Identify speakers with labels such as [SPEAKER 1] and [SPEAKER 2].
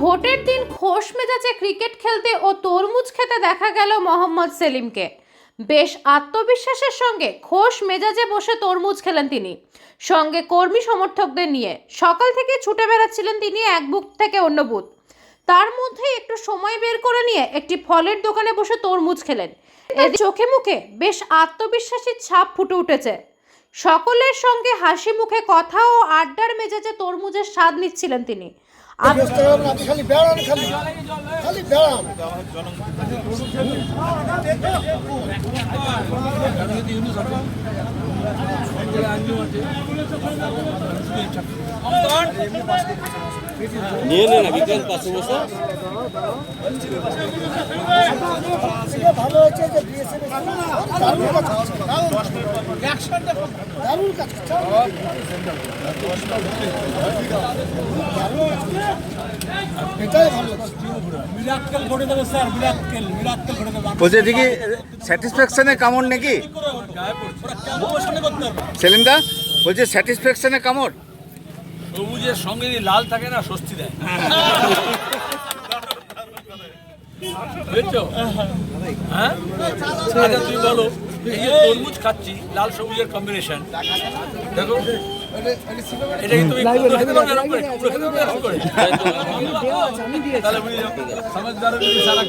[SPEAKER 1] ভোটের দিন খোশ মেজাজে ক্রিকেট খেলতে ও তরমুজ খেতে দেখা গেল মোহাম্মদ সেলিমকে। বেশ আত্মবিশ্বাসের সঙ্গে খোশ মেজাজে বসে তরমুজ খেলেন তিনি। সঙ্গে কর্মী সমর্থকদের নিয়ে সকাল থেকে ছুটে বেড়াচ্ছিলেন তিনি এক বুথ থেকে অন্য বুথ। তার মধ্যে একটু সময় বের করে নিয়ে একটি ফলের দোকানে বসে তরমুজ খেলেন। এর চোখে মুখে বেশ আত্মবিশ্বাসী ছাপ ফুটে উঠেছে। সকলের সঙ্গে হাসি মুখে কথা ও আড্ডার মেজাজে তরমুজের স্বাদ নিচ্ছিলেন তিনি।
[SPEAKER 2] খালি
[SPEAKER 3] নিয়ে নে না বিকেল পাশে বসে
[SPEAKER 2] ভালো হয়েছে যে বিএসএফ দারুণ কাজ দারুণ কাজ এটাই ভালো
[SPEAKER 4] মিরাক্কেল করে দেবে স্যার মিরাক্কেল মিরাক্কেল করে দেবে
[SPEAKER 5] বলছে দেখি স্যাটিসফ্যাকশনে কামড় নাকি? সেলিমদা বলছে স্যাটিসফ্যাকশনে কামড়?
[SPEAKER 4] সবুজের সঙ্গে যদি লাল থাকে না, স্বস্তি দেয়। হ্যাঁ? আচ্ছা, তুই বলো তরমুজ খাচ্ছি, লাল সবুজের কম্বিনেশন দেখো। সারা